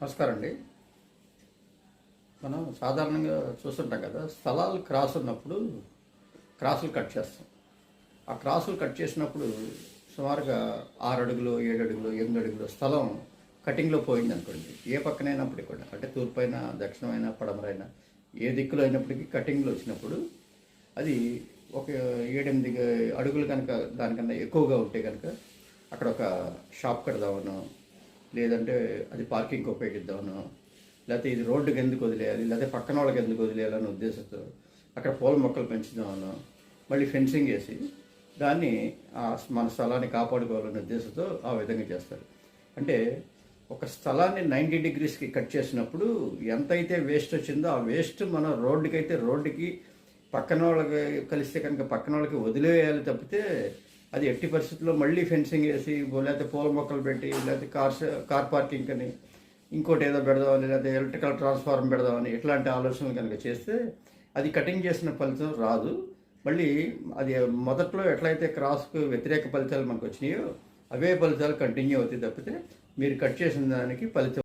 నమస్కారం అండి మనం సాధారణంగా చూస్తుంటాం కదా స్థలాలు క్రాస్ ఉన్నప్పుడు క్రాసులు కట్ చేస్తాం. ఆ క్రాసులు కట్ చేసినప్పుడు సుమారుగా ఆరు అడుగులు ఏడు అడుగులు ఎనిమిది అడుగులు స్థలం కటింగ్లో పోయింది అనుకోండి. ఏ పక్కనైనప్పటికీ కూడా అంటే తూర్పైన దక్షిణమైన పడమరైన ఏ దిక్కులో అయినప్పటికీ కటింగ్లో వచ్చినప్పుడు అది ఒక ఏడెనిమిది అడుగులు కనుక దానికన్నా ఎక్కువగా ఉంటే కనుక అక్కడ ఒక షాప్ కడదామను లేదంటే అది పార్కింగ్ ఉపయోగిద్దామను లేకపోతే ఇది రోడ్డుకి ఎందుకు వదిలేయాలి లేకపోతే పక్కన వాళ్ళకి ఎందుకు వదిలేయాలని ఉద్దేశంతో అక్కడ పూల మొక్కలు పెంచుదామను మళ్ళీ ఫెన్సింగ్ వేసి దాన్ని ఆ మన స్థలాన్ని కాపాడుకోవాలనే ఉద్దేశంతో ఆ విధంగా చేస్తారు. అంటే ఒక స్థలాన్ని నైంటీ డిగ్రీస్కి కట్ చేసినప్పుడు ఎంతైతే వేస్ట్ వచ్చిందో ఆ వేస్ట్ మన రోడ్డుకి అయితే రోడ్డుకి పక్కన వాళ్ళకి కలిస్తే కనుక పక్కన వాళ్ళకి వదిలేయాలి తప్పితే అది ఎట్టి పరిస్థితుల్లో మళ్ళీ ఫెన్సింగ్ వేసి లేకపోతే పూల మొక్కలు పెట్టి లేకపోతే కార్స్ కార్ పార్కింగ్ అని ఇంకోటి ఏదో పెడదామని లేకపోతే ఎలక్ట్రికల్ ట్రాన్స్ఫార్మర్ పెడదామని ఇట్లాంటి ఆలోచనలు కనుక చేస్తే అది కటింగ్ చేసిన ఫలితం రాదు. మళ్ళీ అది మొదట్లో ఎట్లయితే క్రాస్కు వ్యతిరేక ఫలితాలు మనకు వచ్చినాయో అవే ఫలితాలు కంటిన్యూ అవుతాయి తప్పితే మీరు కట్ చేసిన దానికి ఫలితం